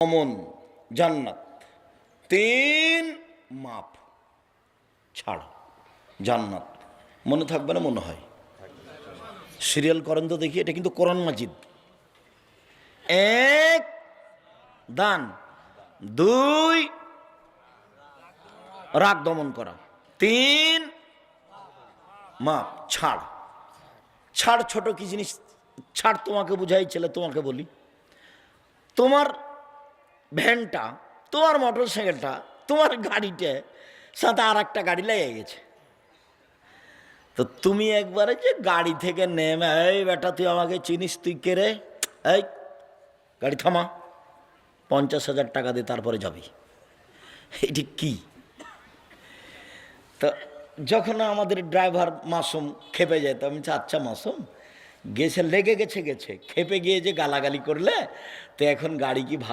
অমন জান্নাত। তিন মাপ ছাড় জান্নাত। মনে থাকবে না, মনে হয়। সিরিয়াল করেন তো দেখি, এটা কিন্তু কোরআন মাজিদ। এক, দান। দুই, রাগ দমন করা। তিন, মাপ ছাড়। ছাড় ছোট কি জিনিস? ছাড় তোমাকে বুঝাই, ছেলে তোমাকে বলি। তোমার ভ্যানটা, তোমার মোটর সাইকেলটা তোমার গাড়িতে সাথে আর একটা গাড়ি লেগে গেছে। তো তুমি একবারে যে গাড়ি থেকে নেমে, এই বেটা, তুই আমাকে চিনিস তুই কে রে? এই, গাড়ি থামা। পঞ্চাশ হাজার টাকা দিয়ে তারপরে যাবি। এটি কি? তো যখন আমাদের ড্রাইভার মাসুম খেপে যায়, তো আমি আচ্ছা মাসুম, গেছে, লেগে গেছে গেছে। খেপে গিয়ে যে গালাগালি করলে, তো এখন গাড়ি কি ভালো